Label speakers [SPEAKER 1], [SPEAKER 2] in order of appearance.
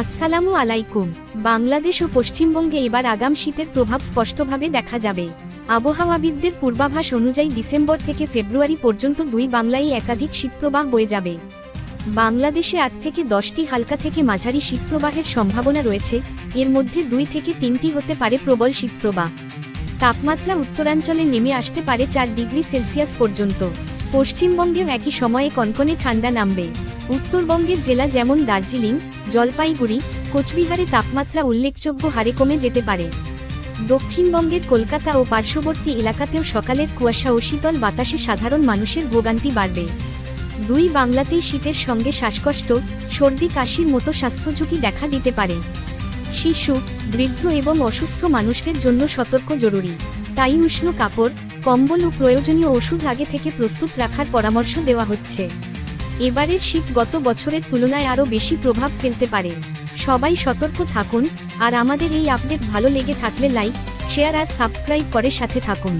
[SPEAKER 1] আসসালামু আলাইকুম। বাংলাদেশ ও পশ্চিমবঙ্গে এবার আগাম শীতের প্রভাব স্পষ্টভাবে দেখা যাবে। আবহাওয়াবিদদের পূর্বাভাস অনুযায়ী ডিসেম্বর থেকে ফেব্রুয়ারি পর্যন্ত দুই বাংলায় একাধিক শীতপ্রবাহ বয়ে যাবে। বাংলাদেশে আট থেকে দশটি হালকা থেকে মাঝারি শীতপ্রবাহের সম্ভাবনা রয়েছে। এর মধ্যে দুই থেকে তিনটি হতে পারে প্রবল শীতপ্রবাহ। তাপমাত্রা উত্তরাঞ্চলে নেমে আসতে পারে চার ডিগ্রি সেলসিয়াস পর্যন্ত। পশ্চিমবঙ্গেও একই সময়ে কনকনে ঠান্ডা নামবে। উত্তরবঙ্গের জেলা যেমন দার্জিলিং, জলপাইগুড়ি, কোচবিহারে তাপমাত্রা উল্লেখযোগ্য হারে কমে যেতে পারে। দক্ষিণবঙ্গের কলকাতা ও পার্শ্ববর্তী এলাকাতেও সকালের কুয়াশা ও শীতল বাতাসে সাধারণ মানুষের ভোগান্তি বাড়বে। দুই বাংলাতেই শীতের সঙ্গে শ্বাসকষ্ট, সর্দি, কাশির মতো স্বাস্থ্য ঝুঁকি দেখা দিতে পারে। শিশু, বৃদ্ধ এবং অসুস্থ মানুষদের জন্য সতর্ক জরুরি। তাই উষ্ণ কাপড়, কম্বল ও প্রয়োজনীয় ওষুধ আগে থেকে প্রস্তুত রাখার পরামর্শ দেওয়া হচ্ছে। এবারের শীত গত বছরের তুলনায় আরও বেশি প্রভাব ফেলতে পারে। সবাই সতর্ক থাকুন, আর আমাদের এই আপডেট ভালো লেগে থাকলে লাইক, শেয়ার আর সাবস্ক্রাইব করে সাথে থাকুন।